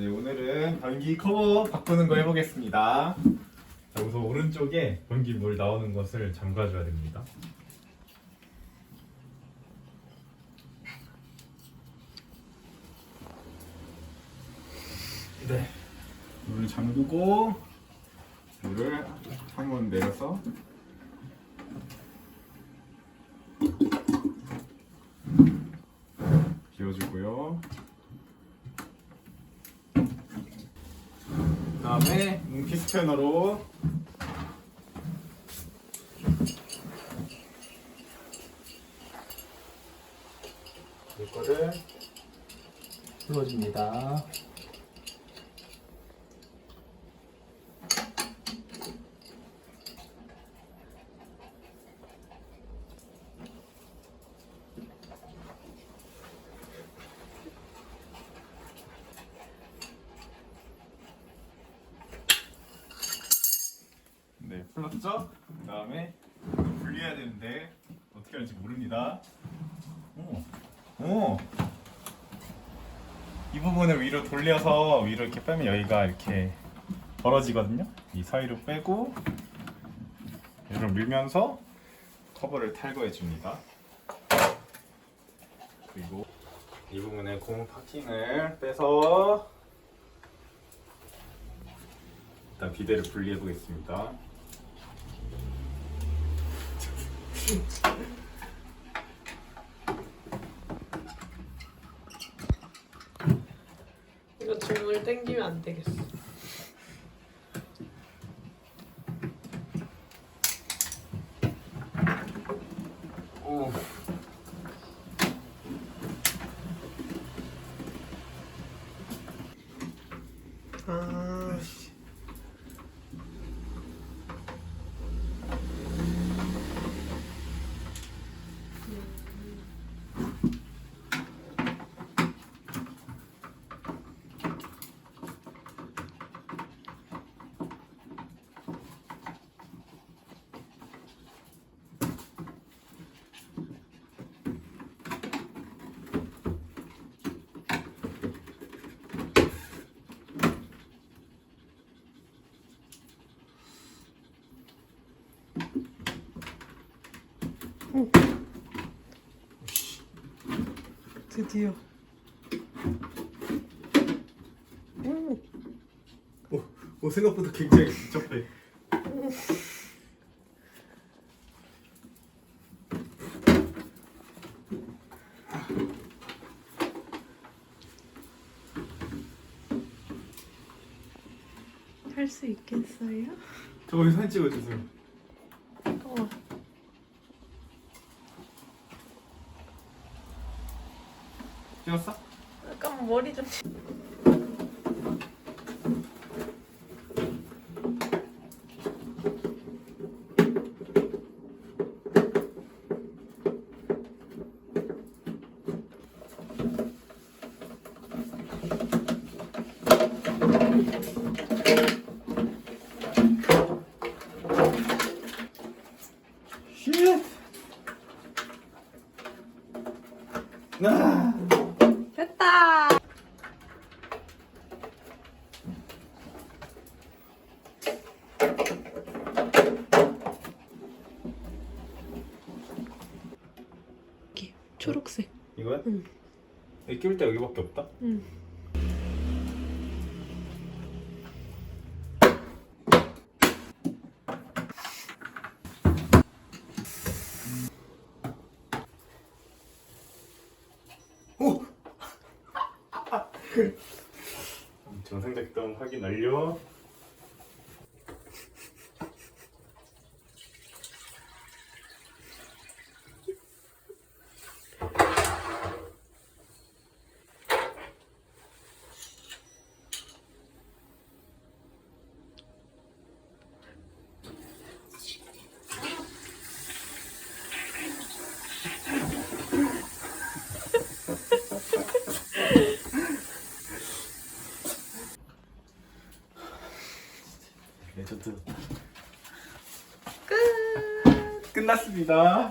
네, 오늘은 변기 커버 바꾸는 거 해보겠습니다. 자, 우선 오른쪽에 변기 물 나오는 것을 잠가줘야 됩니다. 네, 물을 잠그고 물을 한번 내려서 비워주고요. 다음에 문피 스캐너로 이거를 넣어줍니다. 네 풀었죠? 그 다음에 이거 분리해야 되는데 어떻게 하는지 모릅니다. 오, 오. 이 부분을 위로 돌려서 위로 이렇게 빼면 여기가 이렇게 벌어지거든요. 이 사이로 빼고 얘를 밀면서 커버를 탈거해 줍니다. 그리고 이 부분에 고무 파킹을 빼서 일단 비데를 분리해 보겠습니다. 이거 주물 땡기면 안 되겠어. 오. 아, 드디어. 오, 오, 오 생각보다 굉장히 복잡해. 할 수 있겠어요? 저기 사진 찍어주세요. 어. 찍었어? 약간 머리 좀. 쉣! 이게 초록색. 이거야? 응. 여기 끼울 때 여기밖에 없다. 응. 정상 작동 확인 완료. 레전드 끝. 끝났습니다.